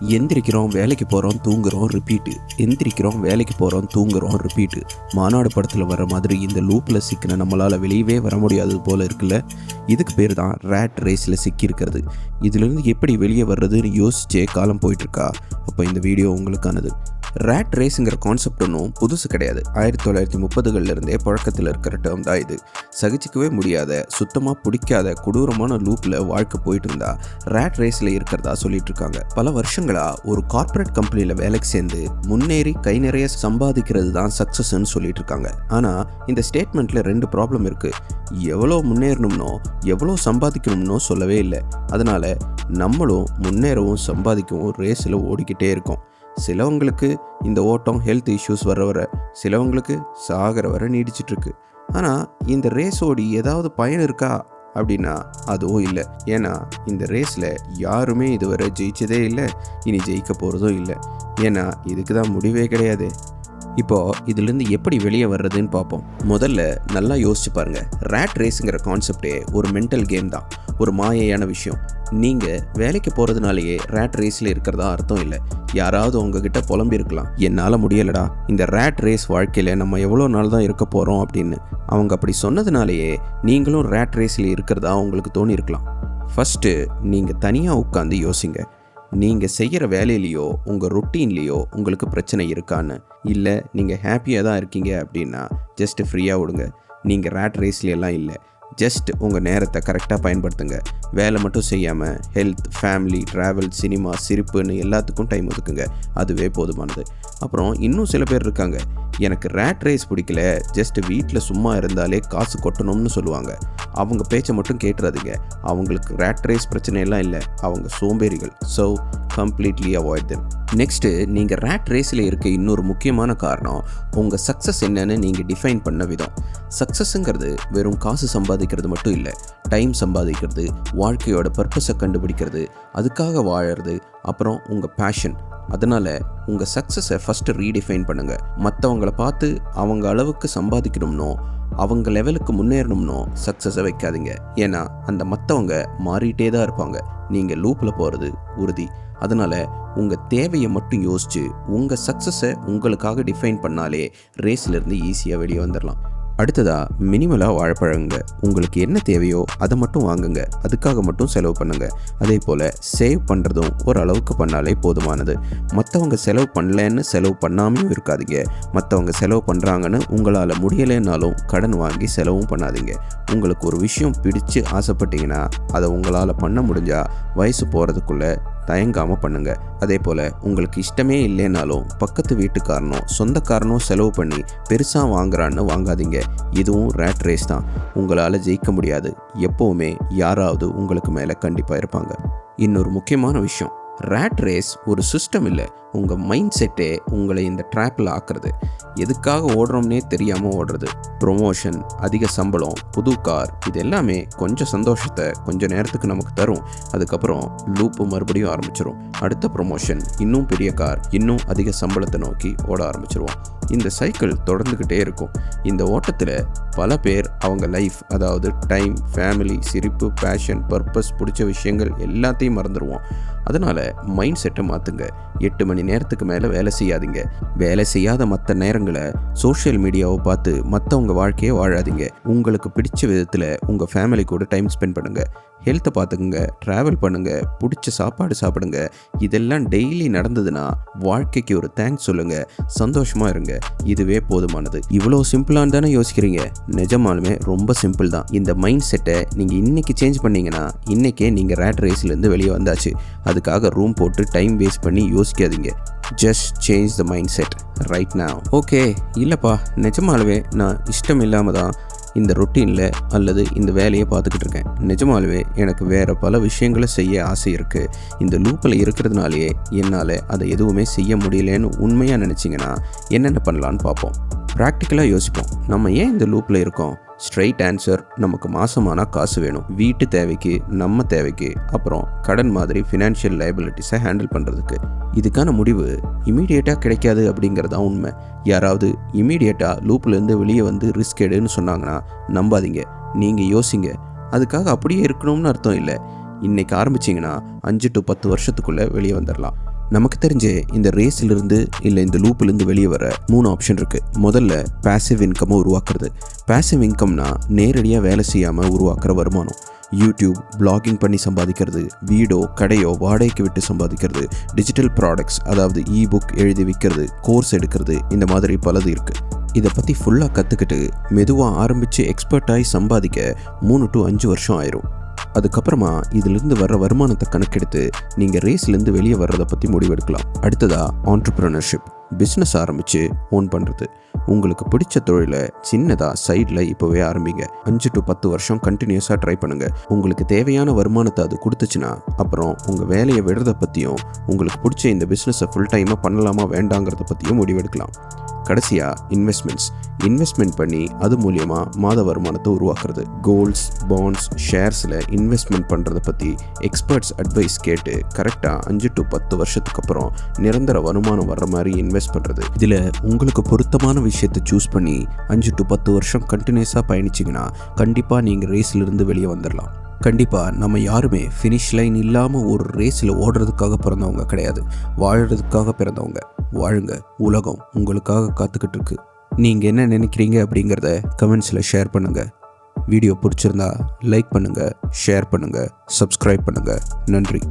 எந்திரிக்கிறோம் வேலைக்கு போகிறோம் தூங்குறோம் ரிப்பீட்டு எந்திரிக்கிறோம் வேலைக்கு போகிறோம் தூங்குறோம் ரிப்பீட்டு மாநாடு படத்தில் வர மாதிரி இந்த லூப்பில் சிக்கின நம்மளால் வெளியவே வர முடியாதது போல் இருக்குல்ல? இதுக்கு பேர் தான் ரேட் ரேஸில் சிக்கியிருக்கிறது. இதுலேருந்து எப்படி வெளியே வர்றதுன்னு யோசிச்சே காலம் போயிட்டுருக்கா அப்போ இந்த வீடியோ உங்களுக்கானது. ரேட் ரேஸுங்கிற கான்செப்ட் ஒன்றும் புதுசு கிடையாது. ஆயிரத்தி தொள்ளாயிரத்தி முப்பதுகள்லேருந்தே புழக்கத்தில் இருக்கிற டேர்ம் தான் இது. சகிச்சிக்கவே முடியாத சுத்தமாக பிடிக்காத கொடூரமான லூப்பில் வாழ்க்கை போயிட்டு இருந்தா ரேட் ரேஸில் இருக்கிறதா சொல்லிட்டு இருக்காங்க பல வருஷங்களாக ஒரு கார்ப்பரேட் கம்பெனியில் வேலைக்கு சேர்ந்து முன்னேறி கை நிறைய சம்பாதிக்கிறது தான் சக்ஸஸ்ன்னு சொல்லிட்டு இருக்காங்க ஆனால் இந்த ஸ்டேட்மெண்ட்டில் ரெண்டு ப்ராப்ளம் இருக்குது எவ்வளோ முன்னேறணும்னோ எவ்வளோ சம்பாதிக்கணும்னோ சொல்லவே இல்லை. அதனால் நம்மளும் முன்னேறவும் சம்பாதிக்கவும் ரேஸில் ஓடிக்கிட்டே இருக்கோம். சிலவங்களுக்கு இந்த ஓட்டம் ஹெல்த் இஷ்யூஸ் வர வர சிலவங்களுக்கு சாகிற வர நீடிச்சிட்ருக்கு. ஆனால் இந்த ரேஸ் ஓடி ஏதாவது பயன் இருக்கா? அப்படின்னா அதுவும் இல்லை. ஏன்னா இந்த ரேஸில் யாருமே இதுவரை ஜெயிச்சதே இல்லை. இனி ஜெயிக்க போகிறதும் இல்லை. ஏன்னா இதுக்கு தான் முடிவே கிடையாது. இப்போது இதுலேருந்து எப்படி வெளியே வர்றதுன்னு பார்ப்போம் முதல்ல நல்லா யோசிச்சு பாருங்கள் ரேட் ரேஸுங்கிற கான்செப்டே ஒரு மென்டல் கேம் தான். ஒரு மாயையான விஷயம். நீங்கள் வேலைக்கு போகிறதுனாலேயே ரேட் ரேஸில் இருக்கிறதா அர்த்தம் இல்லை. யாராவது உங்ககிட்ட புலம்பிருக்கலாம் என்னால் முடியலடா. இந்த ரேட் ரேஸ் வாழ்க்கையில் நம்ம எவ்வளோ நாள் தான் இருக்க போகிறோம் அப்படின்னு அவங்க அப்படி சொன்னதுனாலேயே நீங்களும் ரேட் ரேஸில் இருக்கிறதா உங்களுக்கு தோணியிருக்கலாம். ஃபஸ்ட்டு நீங்கள் தனியாக உட்காந்து யோசிங்க. நீங்கள் செய்கிற வேலையிலையோ உங்கள் ரொட்டீன்லேயோ உங்களுக்கு பிரச்சனை இருக்கான்னு. இல்லை நீங்கள் ஹாப்பியாக தான் இருக்கீங்க அப்படின்னா ஜஸ்ட் ஃப்ரீயாக விடுங்க. நீங்கள் ரேட் ரேஸ்லேயெல்லாம் இல்லை. ஜஸ்ட் உங்கள் நேரத்தை கரெக்டாக பயன்படுத்துங்க. வேலை மட்டும் செய்யாமல் ஹெல்த் ஃபேமிலி ட்ராவல் சினிமா சிரிப்புன்னு எல்லாத்துக்கும் டைம் ஒதுக்குங்க. அதுவே போதுமானது. அப்புறம் இன்னும் சில பேர் இருக்காங்க. எனக்கு ரேட் ரேஸ் பிடிக்கல ஜஸ்ட் வீட்டில் சும்மா இருந்தாலே காசு கொட்டணும்னு சொல்லுவாங்க. அவங்க பேச்சை மட்டும் கேட்டுறாதீங்க. அவங்களுக்கு ரேட் ரேஸ் பிரச்சனையெல்லாம் இல்லை. அவங்க சோம்பேறிகள். So completely avoid them next நீங்கள் ரேட் ரேஸில் இருக்க இன்னொரு முக்கியமான காரணம் உங்கள் சக்ஸஸ் என்னன்னு நீங்கள் டிஃபைன் பண்ண விதம். சக்ஸஸ்ங்கிறது வெறும் காசு சம்பாதிக்கிறது மட்டும் இல்லை டைம் சம்பாதிக்கிறது வாழ்க்கையோட பர்பஸை கண்டுபிடிக்கிறது அதுக்காக வாழறது அப்புறம் உங்கள் பேஷன் அதனால் உங்கள் சக்ஸஸை ஃபஸ்ட்டு ரீடிஃபைன் பண்ணுங்கள் மற்றவங்கள பார்த்து அவங்க அளவுக்கு சம்பாதிக்கணும்னோ அவங்க லெவலுக்கு முன்னேறணும்னோ சக்ஸஸை வைக்காதீங்க. ஏன்னா அந்த மற்றவங்க மாறிட்டே தான் இருப்பாங்க. நீங்கள் லூப்பில் போகிறது உறுதி. அதனால் உங்கள் தேவையை மட்டும் யோசித்து உங்கள் சக்ஸஸை உங்களுக்காக டிஃபைன் பண்ணாலே ரேஸ்லேருந்து ஈஸியாக வெளியே வந்துடலாம் அடுத்ததாக மினிமலாக வாழைப்பழங்க. உங்களுக்கு என்ன தேவையோ அதை மட்டும் வாங்குங்க. அதுக்காக மட்டும் செலவு பண்ணுங்க. அதே போல் சேவ் பண்ணுறதும் ஓரளவுக்கு பண்ணாலே போதுமானது. மற்றவங்க செலவு பண்ணலன்னு செலவு பண்ணாமையும் இருக்காதீங்க. மற்றவங்க செலவு பண்ணுறாங்கன்னு உங்களால் முடியலைன்னாலும் கடன் வாங்கி செலவும் பண்ணாதீங்க. உங்களுக்கு ஒரு விஷயம் பிடிச்சு ஆசைப்பட்டீங்கன்னா அதை உங்களால் பண்ண முடிஞ்சால் வயசு போகிறதுக்குள்ளே தயங்காமல் பண்ணுங்க. அதே போல் உங்களுக்கு இஷ்டமே இல்லைனாலும் பக்கத்து வீட்டுக்காரனோ சொந்தக்காரனோ செலவு பண்ணி பெருசாக வாங்குறான்னு வாங்காதீங்க. இதுவும் ரேட் ரேஸ் தான். உங்களால் ஜெயிக்க முடியாது. எப்போவுமே யாராவது உங்களுக்கு மேலே கண்டிப்பாக இருப்பாங்க. இன்னொரு முக்கியமான விஷயம். ரேட் ரேஸ் ஒரு சிஸ்டம் இல்லை. உங்கள் மைண்ட் செட்டே உங்களை இந்த ட்ராப்பில் ஆக்குறது. எதுக்காக ஓடுறோம்னே தெரியாமல் ஓடுறது. ப்ரொமோஷன் அதிக சம்பளம் புது கார் இது எல்லாமே கொஞ்சம் சந்தோஷத்தை கொஞ்சம் நேரத்துக்கு நமக்கு தரும். அதுக்கப்புறம் லூப்பு மறுபடியும் ஆரம்பிச்சிரும். அடுத்த ப்ரொமோஷன் இன்னும் பெரிய கார் இன்னும் அதிக சம்பளத்தை நோக்கி ஓட ஆரம்பிச்சிருவோம். இந்த சைக்கிள் தொடர்ந்துக்கிட்டே இருக்கும். இந்த ஓட்டத்தில் பல பேர் அவங்க லைஃப் அதாவது டைம் ஃபேமிலி சிரிப்பு பேஷன் பர்பஸ் பிடிச்ச விஷயங்கள் எல்லாத்தையும் மறந்துடுவோம் அதனால் மைண்ட் செட்டை மாற்றுங்க எட்டு மணி நேரத்துக்கு மேலே வேலை செய்யாதீங்க. வேலை செய்யாத மற்ற நேரங்களை சோஷியல் மீடியாவை பார்த்து மற்றவங்க வாழ்க்கையை வாழாதீங்க. உங்களுக்கு பிடிச்ச விதத்தில் உங்கள் ஃபேமிலி கூட டைம் ஸ்பெண்ட் பண்ணுங்கள் ஹெல்த்தை பார்த்துக்குங்க ட்ராவல் பண்ணுங்கள் பிடிச்ச சாப்பாடு சாப்பிடுங்க. இதெல்லாம் டெய்லி நடந்ததுன்னா வாழ்க்கைக்கு ஒரு தேங்க்ஸ் சொல்லுங்கள் சந்தோஷமாக இருங்க. இதுவே போதுமானது. இவ்வளோ சிம்பிளான்னு தானே யோசிக்கிறீங்க? நிஜமாலுமே ரொம்ப சிம்பிள் தான். இந்த மைண்ட் செட்டை நீங்கள் இன்னைக்கு சேஞ்ச் பண்ணீங்கன்னா இன்றைக்கே நீங்கள் ரேட் ரேஸ்லேருந்து வெளியே வந்தாச்சு. அது அதுக்காக ரூம் போட்டு டைம் வேஸ்ட் பண்ணி யோசிக்காதீங்க. Just change the mindset right நான் ஓகே இல்லைப்பா நிஜமாலுமே நான் இஷ்டம் இல்லாமல் தான் இந்த ரொட்டீனில் அல்லது இந்த வேலையை பார்த்துக்கிட்டு இருக்கேன். நிஜமாலுமே எனக்கு வேறு பல விஷயங்களை செய்ய ஆசை இருக்குது இந்த லூப்பில் இருக்கிறதுனாலேயே என்னால் அதை எதுவுமே செய்ய முடியலன்னு உண்மையாக நினச்சிங்கன்னா என்னென்ன பண்ணலான்னு பார்ப்போம். ப்ராக்டிக்கலாக யோசிப்போம். நம்ம ஏன் இந்த லூப்பில் இருக்கோம்? ஸ்ட்ரைட் ஆன்சர் நமக்கு மாசமான காசு வேணும். வீட்டு தேவைக்கு நம்ம தேவைக்கு அப்புறம் கடன் மாதிரி ஃபினான்ஷியல் லைபிலிட்டிஸை ஹேண்டில் பண்ணுறதுக்கு இதுக்கான முடிவு இமீடியட்டாக கிடைக்காது அப்படிங்கிறது தான் உண்மை. யாராவது இமீடியட்டாக லூப்லேருந்து வெளியே வந்து ரிஸ்க் எடுன்னு சொன்னாங்கன்னா நம்பாதீங்க. நீங்கள் யோசிங்க. அதுக்காக அப்படியே இருக்கணும்னு அர்த்தம் இல்லை. இன்றைக்கி ஆரம்பிச்சிங்கன்னா அஞ்சு டு பத்து வருஷத்துக்குள்ளே வெளியே வந்துடலாம் நமக்கு தெரிஞ்ச இந்த ரேஸ்லேருந்து இல்லை இந்த லூப்லேருந்து வெளியே வர மூணு ஆப்ஷன் இருக்குது முதல்ல பேசிவ் இன்கம்மை உருவாக்குறது. பேசிவ் இன்கம்னா நேரடியாக வேலை செய்யாமல் உருவாக்குற வருமானம். யூடியூப் பிளாகிங் பண்ணி சம்பாதிக்கிறது. வீடோ கடையோ வாடகைக்கு விட்டு சம்பாதிக்கிறது. டிஜிட்டல் ப்ராடக்ட்ஸ் அதாவது இ புக் எழுதி விற்கிறது கோர்ஸ் எடுக்கிறது இந்த மாதிரி பலது இருக்குது இதை பற்றி ஃபுல்லாக கற்றுக்கிட்டு மெதுவாக ஆரம்பித்து எக்ஸ்பர்ட் ஆகி சம்பாதிக்க மூணு டு அஞ்சு வருஷம் ஆயிரும். அதுக்கப்புறமா இதிலிருந்து வர்ற வருமானத்தை கணக்கெடுத்து நீங்கள் ரேஸ்லேருந்து வெளியே வர்றதை பற்றி முடிவெடுக்கலாம். அடுத்ததா ஆண்டர்பிரினர்ஷிப் பிஸ்னஸ் ஆரம்பித்து ஓன் பண்ணுறது உங்களுக்கு பிடிச்ச தொழிலை சின்னதாக சைடில் இப்போவே ஆரம்பிங்க. அஞ்சு டு பத்து வருஷம் கண்டினியூஸாக ட்ரை பண்ணுங்கள் உங்களுக்கு தேவையான வருமானத்தை அது கொடுத்துச்சுன்னா அப்புறம் உங்கள் வேலையை விடுறத பற்றியும் உங்களுக்கு பிடிச்ச இந்த பிஸ்னஸை ஃபுல் டைமாக பண்ணலாமா வேண்டாங்கிறத பற்றியும் முடிவெடுக்கலாம். கடைசியாக இன்வெஸ்ட்மெண்ட்ஸ் இன்வெஸ்ட்மெண்ட் பண்ணி அது மூலியமாக மாத வருமானத்தை உருவாக்குறது. கோல்ட்ஸ் பாண்ட்ஸ் ஷேர்ஸில் இன்வெஸ்ட்மெண்ட் பண்ணுறதை பற்றி எக்ஸ்பர்ட்ஸ் அட்வைஸ் கேட்டு கரெக்டாக அஞ்சு டு பத்து வருஷத்துக்கு அப்புறம் நிரந்தர வருமானம் வர்ற மாதிரி இன்வெஸ்ட் பண்ணுறது இதில் உங்களுக்கு பொருத்தமான விஷயத்தை சூஸ் பண்ணி அஞ்சு டு பத்து வருஷம் கண்டினியூஸாக பயணிச்சிங்கன்னா கண்டிப்பாக நீங்கள் ரேஸ்லேருந்து வெளியே வந்துடலாம் கண்டிப்பாக நம்ம யாருமே ஃபினிஷ் லைன் இல்லாமல் ஒரு ரேஸில் ஓடுறதுக்காக பிறந்தவங்க கிடையாது. வாழறதுக்காக பிறந்தவங்க. வாழுங்க. உலகம் உங்களுக்காக காத்துக்கிட்டு இருக்கு. நீங்கள் என்ன நினைக்கிறீங்க அப்படிங்கிறத கமெண்ட்ஸில் ஷேர் பண்ணுங்கள் வீடியோ பிடிச்சிருந்தா லைக் பண்ணுங்கள் ஷேர் பண்ணுங்கள் சப்ஸ்கிரைப் பண்ணுங்கள் நன்றி.